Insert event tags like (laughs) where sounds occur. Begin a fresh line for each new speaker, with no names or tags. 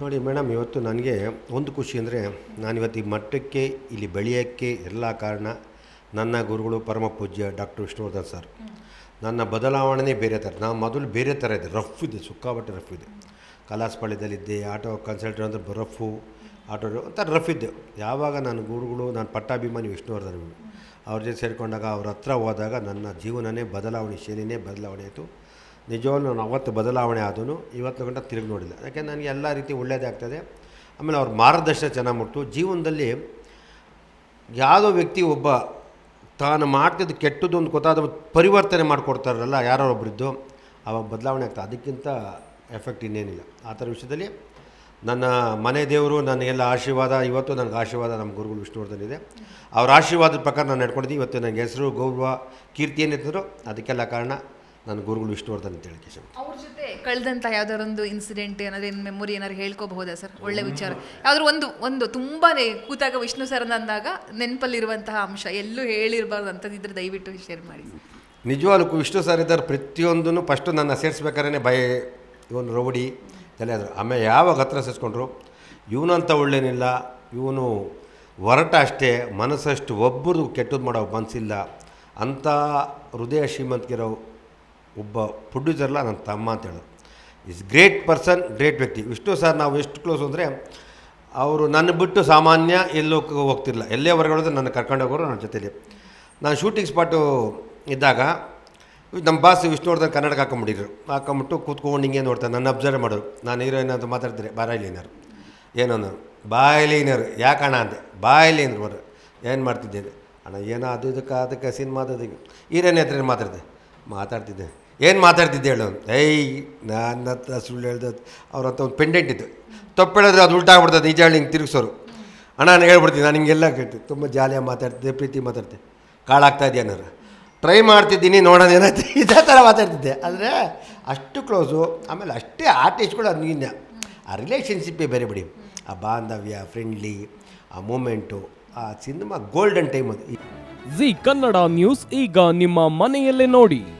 ನೋಡಿ ಮೇಡಮ್, ಇವತ್ತು ನನಗೆ ಒಂದು ಖುಷಿ ಅಂದರೆ ನಾನಿವತ್ತು ಈ ಮಟ್ಟಕ್ಕೆ ಇಲ್ಲಿ ಬೆಳೆಯೋಕ್ಕೆ ಎಲ್ಲ ಕಾರಣ ನನ್ನ ಗುರುಗಳು ಪರಮ ಪೂಜ್ಯ ಡಾಕ್ಟರ್ ವಿಷ್ಣುವರ್ಧನ್ ಸರ್. ನನ್ನ ಬದಲಾವಣೆನೇ ಬೇರೆ ಥರ ನಾನು ಮೊದಲು ಬೇರೆ ಥರ ಇದೆ, ರಫ್ ಇದೆ ಸುಕ್ಕಾಬಟ್ಟೆ ರಫ್ ಇದೆ. ಕಲಾಸ್ಪಾಳ್ಯದಲ್ಲಿದ್ದೆ ಆಟೋ ಕನ್ಸಲ್ಟೆಂಟ್ ಅಂದರೆ ರಫು, ಆಟೋ ಒಂಥರ ರಫ್ ಇದ್ದೆ. ಯಾವಾಗ ನನ್ನ ಗುರುಗಳು ನಾನು ಪಟ್ಟಾಭಿಮಾನಿ ವಿಷ್ಣುವರ್ಧನ್ ಅವ್ರ ಜೊತೆ ಸೇರಿಕೊಂಡಾಗ ಅವ್ರ ಹತ್ರ ಹೋದಾಗ ನನ್ನ ಜೀವನನೇ ಬದಲಾವಣೆ, ಶೈಲಿನೇ ಬದಲಾವಣೆ ಆಯಿತು. ನಿಜವಾಗ್ಲೂ ನಾನು ಅವತ್ತು ಬದಲಾವಣೆ ಆದನು, ಇವತ್ತು ಗಂಟ ತಿರುಗಿ ನೋಡಿಲ್ಲ. ಯಾಕೆಂದರೆ ನನಗೆ ಎಲ್ಲ ರೀತಿ ಒಳ್ಳೆಯದಾಗ್ತದೆ ಆಮೇಲೆ ಅವ್ರ ಮಾರ್ಗದರ್ಶನ ಚೆನ್ನಾಗಿ ಮುಟ್ಟು ಜೀವನದಲ್ಲಿ ಯಾವುದೋ ವ್ಯಕ್ತಿ ಒಬ್ಬ ತಾನು ಮಾಡ್ತಿದ್ದು ಕೆಟ್ಟದ್ದು ಒಂದು ಗೊತ್ತಾದ ಪರಿವರ್ತನೆ ಮಾಡಿಕೊಡ್ತಾರಲ್ಲ, ಯಾರೋ ಒಬ್ಬರಿದ್ದು ಅವಾಗ ಬದಲಾವಣೆ ಆಗ್ತದೆ. ಅದಕ್ಕಿಂತ ಎಫೆಕ್ಟ್ ಇನ್ನೇನಿಲ್ಲ. ಆ ಥರ ವಿಷಯದಲ್ಲಿ ನನ್ನ ಮನೆ ದೇವರು ನನಗೆಲ್ಲ ಆಶೀರ್ವಾದ, ಇವತ್ತು ನನಗೆ ಆಶೀರ್ವಾದ ನಮ್ಮ ಗುರುಗಳು ವಿಷ್ಣುವರ್ಧನ್ ಇದೆ. ಅವ್ರ ಆಶೀರ್ವಾದದ ಪ್ರಕಾರ ನಾನು ನಡ್ಕೊಂಡಿದ್ದೀನಿ. ಇವತ್ತು ನನಗೆ ಹೆಸರು, ಗೌರವ, ಕೀರ್ತಿ ಏನಿದ್ರು ಅದಕ್ಕೆಲ್ಲ ಕಾರಣ ನನ್ನ ಗುರುಗಳು ವಿಷ್ಣುವರ್ಧನ್ ಅಂತ ಹೇಳಿ ಕಿಶನ್
ಅವ್ರ ಜೊತೆ ಕಳೆದಂತ ಯಾವ್ದಾರ ಒಂದು ಇನ್ಸಿಡೆಂಟ್ ಏನಾದ್ರು ಏನು ಮೆಮೊರಿ ಏನಾದ್ರು ಹೇಳ್ಕೋಬಹುದಾ ಸರ್ ಒಳ್ಳೆ ವಿಚಾರ. ಯಾವ್ದಾದ್ರು ಒಂದು ಒಂದು ತುಂಬಾನೇ ಕೂತಾಗ ವಿಷ್ಣು ಸರ್ ಅಂದಾಗ ನೆನಪಲ್ಲಿರುವಂತಹ ಅಂಶ ಎಲ್ಲೂ ಹೇಳಿರಬಾರ್ದು ಅಂತದಿದ್ರೆ ದಯವಿಟ್ಟು ಶೇರ್ ಮಾಡಿ
ನಿಜವಾಗ್ಲೂ ವಿಷ್ಣು ಸರ್ ಇದ್ದಾರೆ ಪ್ರತಿಯೊಂದನ್ನು ಫಸ್ಟು ನನ್ನ ಸೇರಿಸ್ಬೇಕಾದ್ರೆ ಭಯ ಇವನು ರೌಡಿ ತಲೆ ಇದ್ರು ಆಮೇಲೆ ಯಾವಾಗ ಹತ್ರ ಸೇರಿಸ್ಕೊಂಡ್ರು? ಇವನಂತ ಒಳ್ಳೇನಿಲ್ಲ ಇವನು ಹೊರಟ ಅಷ್ಟೇ ಮನಸ್ಸಷ್ಟು ಒಬ್ಬರು ಕೆಟ್ಟದ್ದು ಮಾಡೋ ಮನಸ್ಸಿಲ್ಲ ಅಂಥ ಹೃದಯ ಶ್ರೀಮಂತಿರೋ ಒಬ್ಬ ಪ್ರೊಡ್ಯೂಸರ್ಲ ನನ್ನ ತಮ್ಮ ಅಂತ ಹೇಳೋದು ಇಸ್ ಗ್ರೇಟ್ ಪರ್ಸನ್ ಗ್ರೇಟ್ ವ್ಯಕ್ತಿ. ವಿಷ್ಣು ಸರ್ ನಾವು ಎಷ್ಟು ಕ್ಲೋಸ್ ಅಂದರೆ, ಅವರು ನನ್ನ ಬಿಟ್ಟು ಸಾಮಾನ್ಯ ಎಲ್ಲೂ ಕ- ಎಲ್ಲೇ ಹೊರಗಡೆ ನನ್ನ ಕರ್ಕೊಂಡು ಹೋಗೋರು ನನ್ನ ಜೊತೆಲಿ. ನಾನು ಶೂಟಿಂಗ್ ಸ್ಪಾಟು ಇದ್ದಾಗ, ನಮ್ಮ ಬಾಸ್ ವಿಷ್ಣುವರ್ಧನ್ ಕನ್ನಡಕ್ಕೆ ಹಾಕೊಂಬಿಟ್ಟಿದ್ರು. ಹಾಕೊಂಬಿಟ್ಟು ಕೂತ್ಕೊಂಡು ಹಿಂಗೆ ನೋಡ್ತಾರೆ ನನ್ನ ಅಬ್ಸರ್ವ್ ಮಾಡೋರು ನಾನು ಹೀರೋಯಿನ್ ಅಂತ ಮಾತಾಡ್ತಾರೆ ಬಾರಾಯಿಲಿ ಏನಾರು? ಏನೋ? ನಾನು ಏನಾರು? ಯಾಕಣ್ಣ? ಅಂದೆ. ಬಾಯಲ್ಲಿ ಲೈನರ್ ಬರ. ಏನು ಮಾಡ್ತಿದ್ದೇನೆ ಅಣ್ಣ, ಏನೋ ಅದು ಇದಕ್ಕೆ ಅದಕ್ಕೆ ಸಿನಿಮಾದ ಹೀರೋಯಿನ್ ಹತ್ರ ಮಾತಾಡ್ದೆ? ಮಾತಾಡ್ತಿದ್ದೆ. ಏನು ಮಾತಾಡ್ತಿದ್ದೆ ಹೇಳು? ಏಯ್ ನನ್ನ ಹತ್ರ ಸುಳ್ಳು ಹೇಳ್ದೆ. ಅವ್ರ ಹತ್ರ ಒಂದು ಪೆಂಡೆಂಟ್ ಇತ್ತು. ತಪ್ಪು ಹೇಳಿದ್ರೆ ಅದು ಉಲ್ಟಾ ಆಗ್ಬಿಡ್ತದೆ. ನಿಜ ಹೇಳಿ ಹಿಂಗೆ ತಿರುಗಿಸೋರು. ಅಣ್ಣ, ನಾನು ಹೇಳ್ಬಿಡ್ತೀನಿ. ನಾನು ಹಿಂಗೆಲ್ಲ ಕೇಳ್ತೀನಿ ತುಂಬ ಜಾಲಿಯಾಗಿ ಮಾತಾಡ್ತಿದ್ದೆ, ಪ್ರೀತಿ ಮಾತಾಡ್ತೆ. ಕಾಳಾಗ್ತಾ ಇದೆಯಾ ಟ್ರೈ ಮಾಡ್ತಿದ್ದೀನಿ, ನೋಡೋಣ ಏನಾಯ್ತು. (laughs) ಇದೇ ಥರ ಮಾತಾಡ್ತಿದ್ದೆ. ಆದರೆ ಅಷ್ಟು ಕ್ಲೋಸು ಆಮೇಲೆ ಅಷ್ಟೇ ಆರ್ಟಿಸ್ಟ್ಗಳು ಅನ್ಗಿನ್ನ ಆ ರಿಲೇಷನ್ಶಿಪ್ಪೇ ಬೇರೆ ಬಿಡಿ. ಆ ಬಾಂಧವ್ಯ ಫ್ರೆಂಡ್ಲಿ ಆ ಮೂಮೆಂಟು ಆ ಸಿನಿಮಾ ಗೋಲ್ಡನ್ ಟೈಮ್ ಅದು.
ಜಿ ಕನ್ನಡ ನ್ಯೂಸ್ ಈಗ ನಿಮ್ಮ ಮನೆಯಲ್ಲೇ ನೋಡಿ.